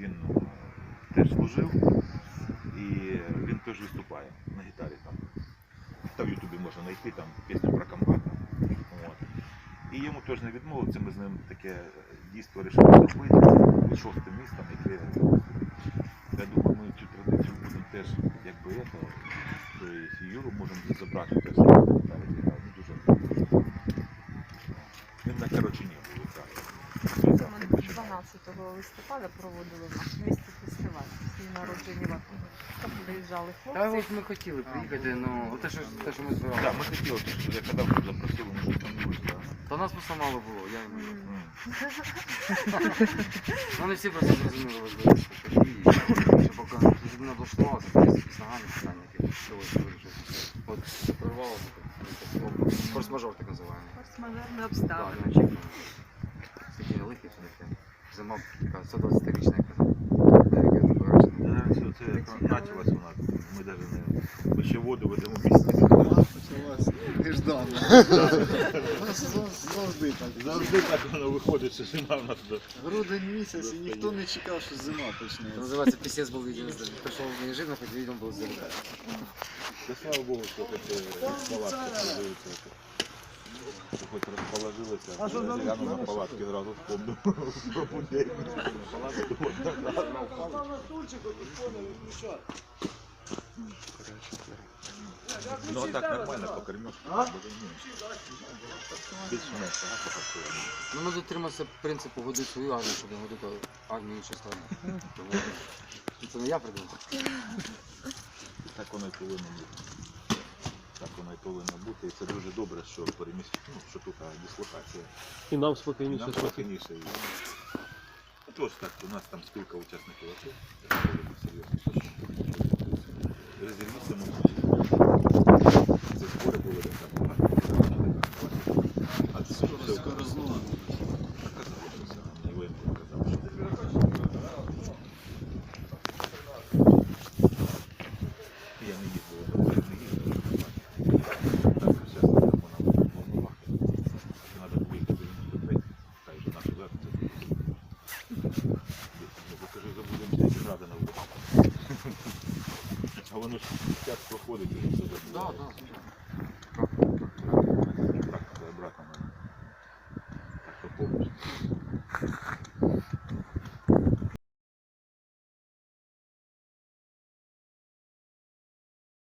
він е, теж служив і він теж виступає на гітарі там. Та в Ютубі можна знайти там пісню про комбата. От. І йому теж не відмовиться, ми з ним таке дійство вирішили зробити. Шостим містом, яке я думаю, ми цю традицію будемо теж якби это, тобто і Юру можемо забрати теж. Він на коротше не був так. Ми 12 листопада проводили в нашому місті фестиваль. Свій народження вату. Там приїжджали Та хлопці. от ми хотіли приїхати, ну те, що те, що ми збирали. Так, ми хотіли, що я що запросили, ми щось там не. Та нас просто мало було. Я... М. М. Ну не всі просто зрозуміли важливість. І що поки не облаштувалося, то є якісь нагальні питання, які вирішити. От прорвало форс-мажор так називаємо. Форс-мажорні Так, обставини. неочікувано. Такі великі, що таке. Зима така 120-річна, я казав. Яка заперечена. Зараз це почалась вона, ми навіть не... Ми ще воду в цьому місці. Почалась нежданно. Завжди так. Завжди так воно виходить, що зима в нас тут. Грудень місяць і ніхто не чекав, що зима Це почнеться. називається пісець був виден. Прийшов неожиданно, хоч відомо було залітати. Та слава Богу, що таке палатки Продаються. Що Хоч розположилися, гляну на палатки, зразу вспомнив про музей. Палатки, Ну а так нормально, покормешь. Більш-менш, а покормиш. Ну, ми дотрималися принципу годити свою армію, щоб не годити армію іншої сторони. Це не я придумав. Так воно і повинно бути. Так воно і повинно бути. І це дуже добре, що переміщення, ну, що тут а, дислокація. І нам спокійніше Нам спокійніше. і- Тож так, у нас там спілка учасників АТО. Це дуже серйозні стосунки. Резервістами. Це збори були де там багато. А це Скоро, все скоро знову. показало, що це не воєнком казав, що я не їздив, я не їздив. Так, зараз вона в Волновах. Треба поїхати в іншу хай до нас вернеться. Ну, покажи, забудемо ці ради на вулиці. А воно ж час проходить забуває. да.